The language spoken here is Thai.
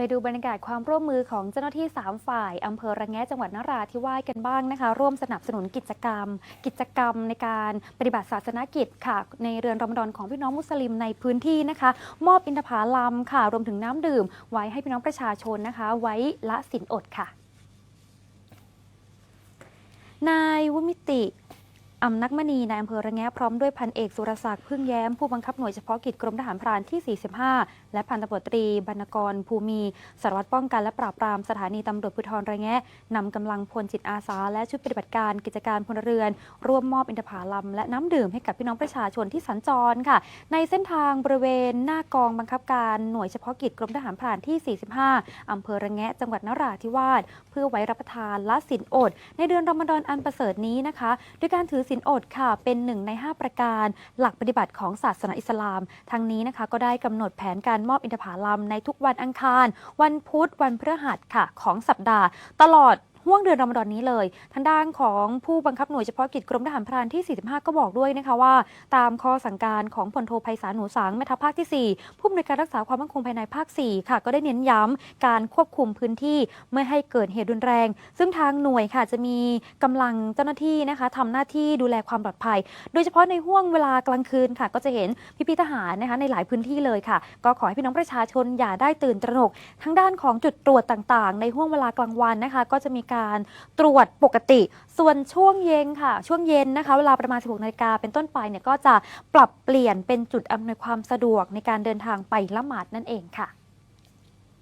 ไปดูบรรยากาศความร่วมมือของเจ้าหน้าที่ 3 ฝ่าย อำเภอระแงะจังหวัดนราธิวาสกันบ้างนะคะ ร่วมสนับสนุนกิจกรรม กิจกรรมในการปฏิบัติศาสนกิจค่ะ ในเรือนรอมฎอนของพี่น้องมุสลิมในพื้นที่นะคะ มอบอินทผลัมค่ะ รวมถึงน้ำดื่ม ไว้ให้พี่น้องประชาชนนะคะ ไว้ละสินอดค่ะ นายวุมิติ อำนักมณีนายอำเภอระแงะพร้อมด้วยพันเอกสุรศักดิ์พึ่งแย้มผู้บังคับหน่วยเฉพาะกิจกรมทหารพรานที่ 45 และพันตำรวจตรีบรรณกรภูมิสารวัตรป้องกันและปราบปรามสถานีตำรวจภูธรระแงะนำกำลังพลจิตอาสา และชุดปฏิบัติการกิจการพลเรือน ร่วมมอบอินทผลัมและน้ำดื่มให้กับพี่น้องประชาชนที่สัญจรค่ะ ในเส้นทางบริเวณหน้ากองบังคับการหน่วยเฉพาะกิจกรมทหารพรานที่ 45อำเภอระแงะจังหวัดนราธิวาสเพื่อไว้รับประทานละสินอด ในเดือนรอมฎอนอันประเสริฐนี้นะคะ ด้วยการถือสินอดค่ะ เป็นหนึ่งใน 5 ประการ หลักปฏิบัติของศาสนาอิสลาม ทั้งนี้นะคะก็ได้กำหนดแผนการมอบอินทผลัมในทุกวันอังคาร วันพุธ วันพฤหัสค่ะ ของสัปดาห์ ตลอด ห่วงเดือนรอมฎอนนี้เลย ทางด้านของผู้บังคับหน่วยเฉพาะกิจกรมทหารพรานที่ 45 ก็บอกด้วยนะคะว่า ตามข้อสั่งการของพลโทไพศาลหนูสังแม่ทัพภาคที่ 4 ผู้อำนวยการรักษาความมั่นคงภายในภาค 4 ค่ะ ก็ได้เน้นย้ำการควบคุมพื้นที่ไม่ให้เกิดเหตุรุนแรง ซึ่งทางหน่วยค่ะจะมีกำลังเจ้าหน้าที่นะคะทำหน้าที่ดูแลความปลอดภัย โดยเฉพาะในห่วงเวลากลางคืนค่ะ ก็จะเห็นพี่ๆทหารนะคะในหลายพื้นที่เลยค่ะ ก็ขอให้พี่น้องประชาชนอย่าได้ตื่นตระหนก ทั้งด้านของจุดตรวจต่างๆ ในห่วงเวลากลางวันนะคะ ก็จะมีการการตรวจปกติ ส่วนช่วงเย็นค่ะ ช่วงเย็นนะคะ เวลาประมาณ 16นาฬิกาเป็นต้นไปเนี่ยก็จะปรับเปลี่ยนเป็นจุดอำนวยความสะดวกในการเดินทางไปละหมาดนั่นเองค่ะ